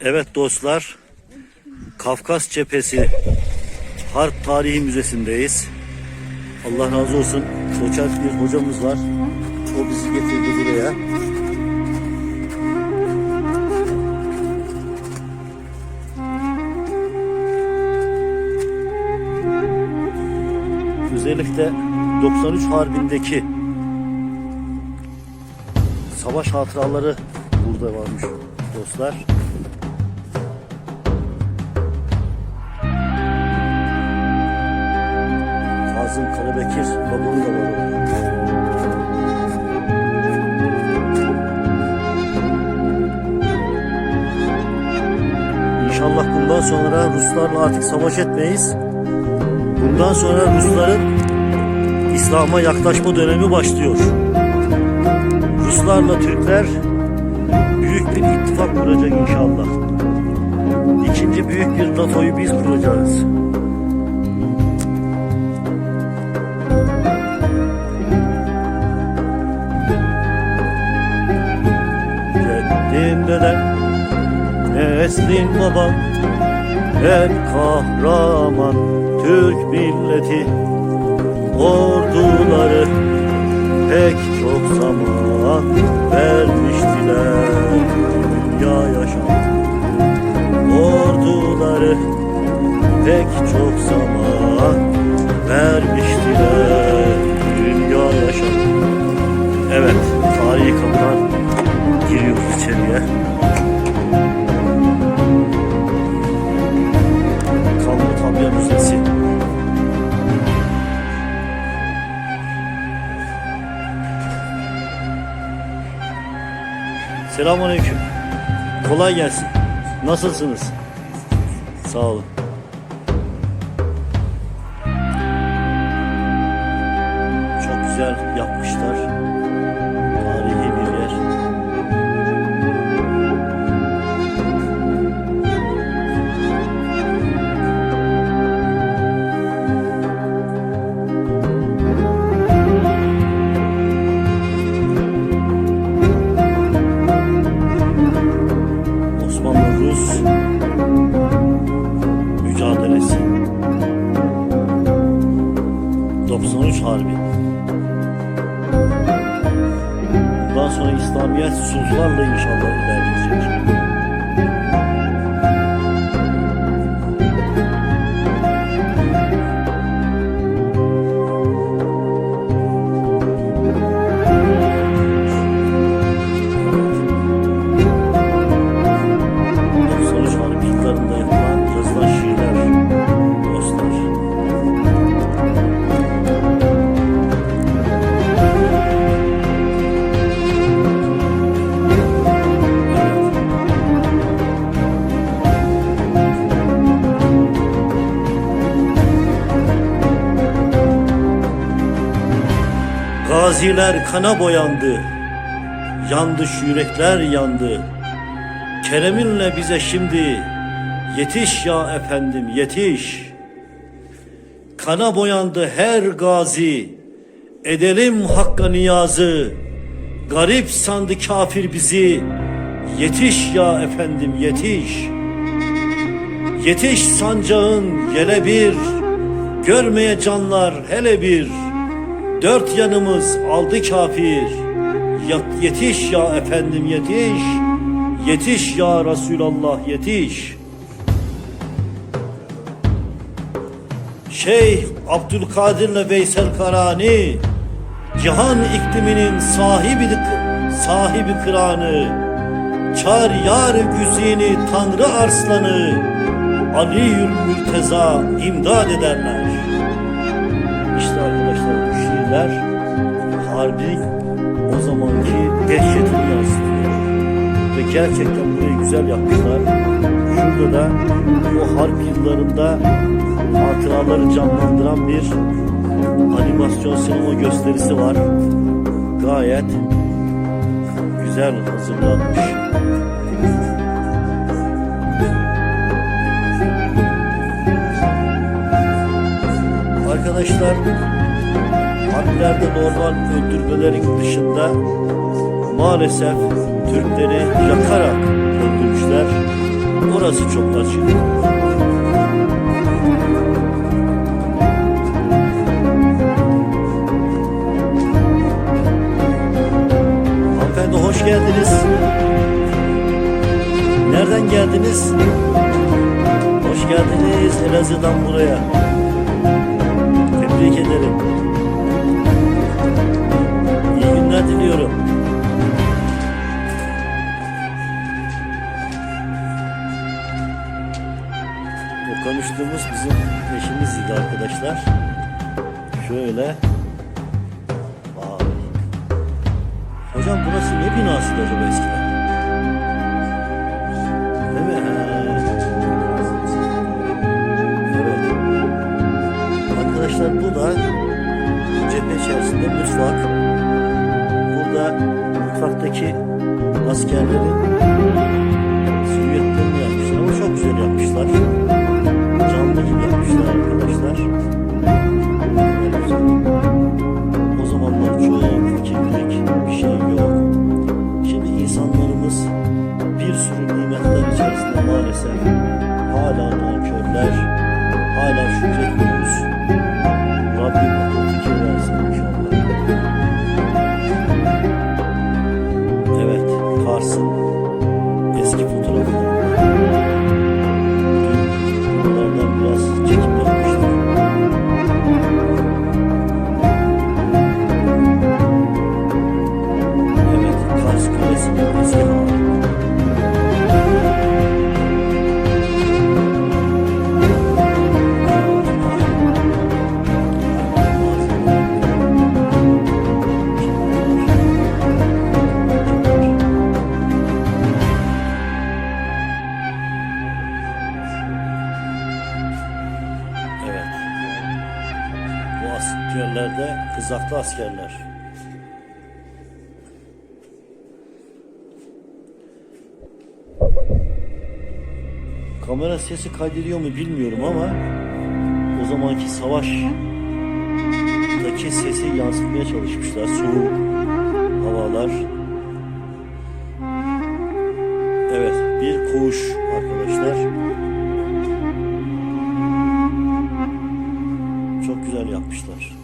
Evet dostlar, Kafkas Cephesi Harp Tarihi Müzesi'ndeyiz. Allah razı olsun. Doçent bir hocamız var. O bizi getirdi buraya. Özellikle 93 Harbi'ndeki savaş hatıraları burada varmış dostlar. Kazım Karabekir babamın da var orada. İnşallah bundan sonra Ruslarla artık savaş etmeyiz. Bundan sonra Rusların İslam'a yaklaşma dönemi başlıyor. Ruslarla Türkler büyük bir ittifak kuracak inşallah. İkinci büyük bir NATO'yu biz kuracağız. Deden, neslin babam, en kahraman Türk milleti. Orduları pek çok zaman vermiştiler. Dünya yaşam orduları pek çok zaman vermiştiler. Dünya yaşam evet tarihi kapıdan giriyoruz içeriye Kanlı Tabya Müzesi Selamünaleyküm. Kolay gelsin. Nasılsınız? Sağ olun. Çok güzel yapmışlar. Osmanlı-Rus mücadelesi 93 Harbi Bundan sonra İslamiyet sulhlarla inşallah ilerleyecek. Gaziler kana boyandı, yandı şu yürekler yandı. Kereminle bize şimdi yetiş ya efendim yetiş. Kana boyandı her gazi, edelim hakka niyazı. Garip sandı kafir bizi, yetiş ya efendim yetiş. Yetiş sancağın yele bir, görmeye canlar hele bir. Dört yanımız aldı kafir, yetiş ya efendim yetiş. Yetiş ya Resulallah yetiş. Şeyh Abdülkadir'le Veysel Karani Cihan ikliminin sahibi sahibi kıranı Çar yar güzini Tanrı arslanı Aliül Mürteza imdad ederler. İşte arkadaşlar bu şiirler harbi o zamanki dehşetini yansıtıyor ve gerçekten burayı güzel yapmışlar. Şurada da o harp yıllarında hatıraları canlandıran bir animasyon sinema gösterisi var. Gayet güzel hazırlanmış. Arkadaşlar harplerde normal öldürmelerin dışında maalesef Türkleri yakarak öldürmüşler. Burası çok açık. Hanımefendi hoş geldiniz. Nereden geldiniz? Hoş geldiniz Elazığ'dan buraya. Tebrik ederim. Günler diliyorum. O konuştuğumuz bizim eşimizdi arkadaşlar. Şöyle. Vay. Hocam burası ne binasıydı acaba eskiden? Değil mi? Evet. Arkadaşlar bu da cephe içerisinde mutfak. Burada mutfaktaki askerlerin Bu askerler de kızaklı askerler. Kamera sesi kaydediyor mu bilmiyorum ama o zamanki savaştaki sesi yansıtmaya çalışmışlar. Soğuk havalar. Evet, bir koğuş arkadaşlar. Yapmışlar.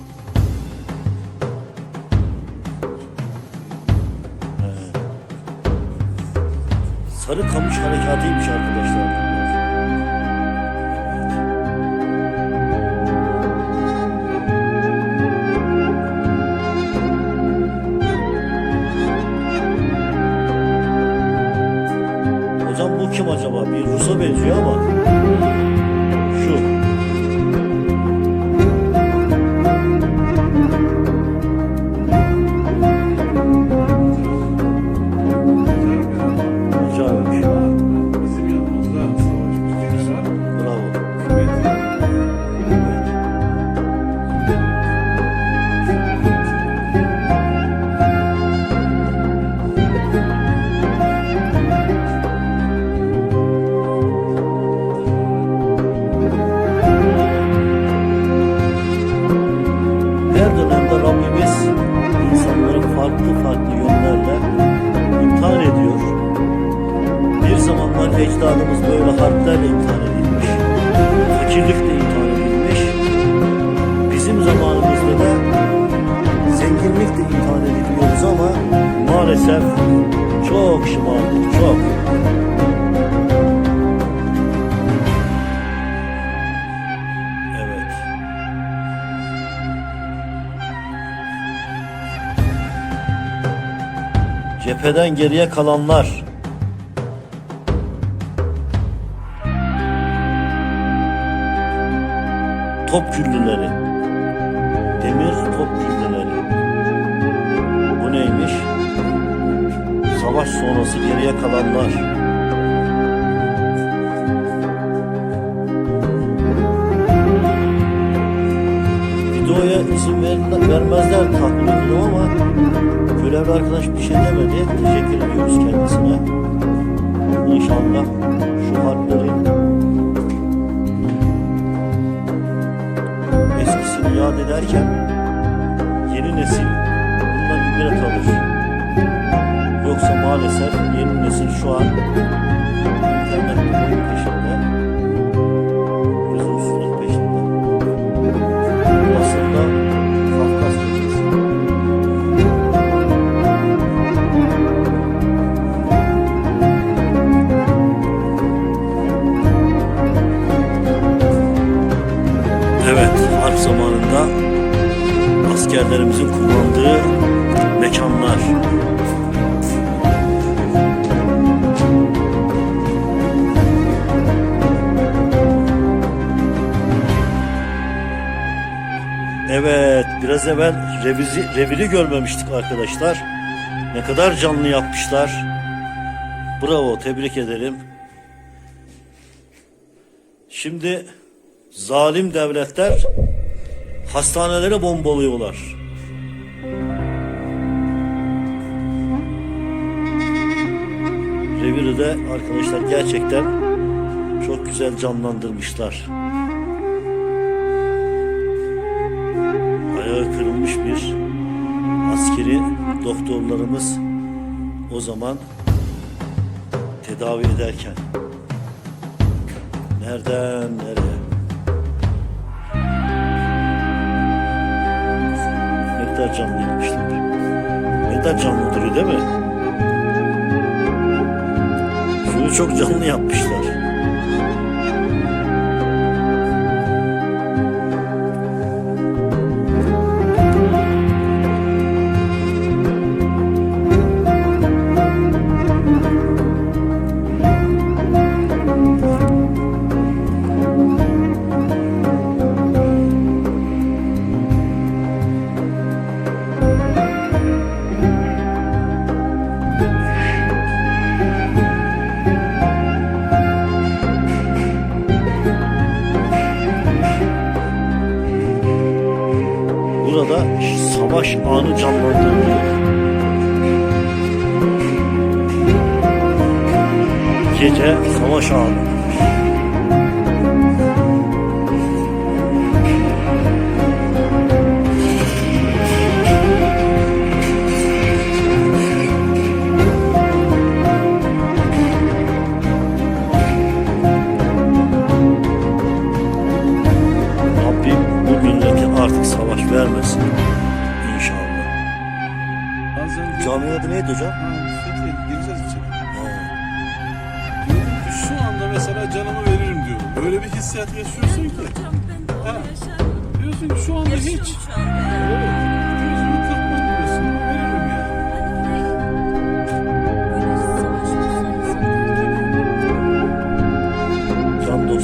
Sarı kamış harekatıymış arkadaşlar. Hocam bu kim acaba? Bir Rus'a benziyor ama. Cepheden geriye kalanlar. Top küllüleri. Demir top küllüleri. Bu neymiş? Savaş sonrası geriye kalanlar. Videoya izin ver- vermezler ama görevli arkadaş bir şey demedi. Teşekkür ediyoruz kendisine. İnşallah şu harplerin eskisini yad ederken yeni nesil bundan ibret alır. Yoksa maalesef yeni nesil şu an Evet, biraz evvel revizi, reviri görmemiştik arkadaşlar. Ne kadar canlı yapmışlar. Bravo, tebrik ederim. Şimdi zalim devletler hastanelere bombalıyorlar. Reviri de arkadaşlar gerçekten çok güzel canlandırmışlar. Ayağı kırılmış bir askeri doktorlarımız o zaman tedavi ederken nereden nereye ne kadar canlı yapmışlar. Ne kadar canlı duruyor değil mi? Şunu çok canlı yapmışlar. Burada savaş anı canlandırılıyor. Gece savaş anı.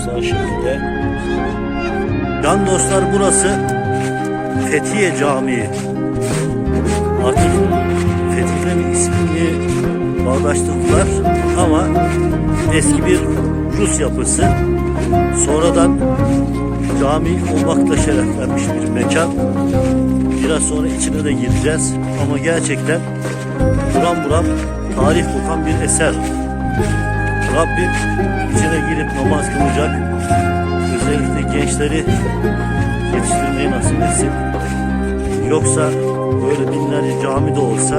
Dostlar şekilde. Can dostlar burası Fethiye Camii. Artık Fethiye'nin ismini bağdaştırdılar ama eski bir Rus yapısı. Sonradan cami olmakla şereflenmiş bir mekan. Biraz sonra içine de gireceğiz ama gerçekten buram buram tarih kokan bir eser. Rabbim içine girip namaz kılacak, özellikle gençleri yetiştirmeyi nasip etsin. Yoksa böyle binlerce cami de olsa,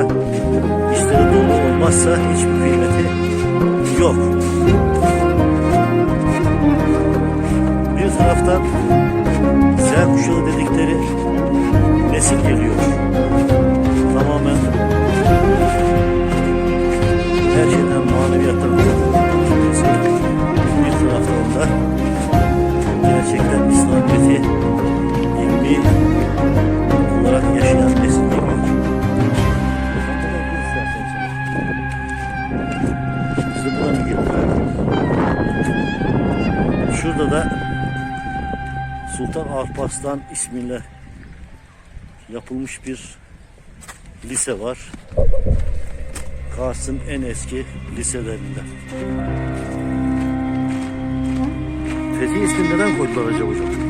işleri dolu olmazsa hiçbir kıymeti yok. Bir taraftan Z kuşağı dedikleri nesil geliyor. Tamamen her şeyden maneviyattan kurtulması. Da gerçekten İslamiyet'i ilmi olarak yaşayan nesil geliyor. Biz de buranın geldik. Şurada da Sultan Alparslan ismiyle yapılmış bir lise var. Kars'ın en eski liselerinden. Fethi ismini neden koydular acaba hocam?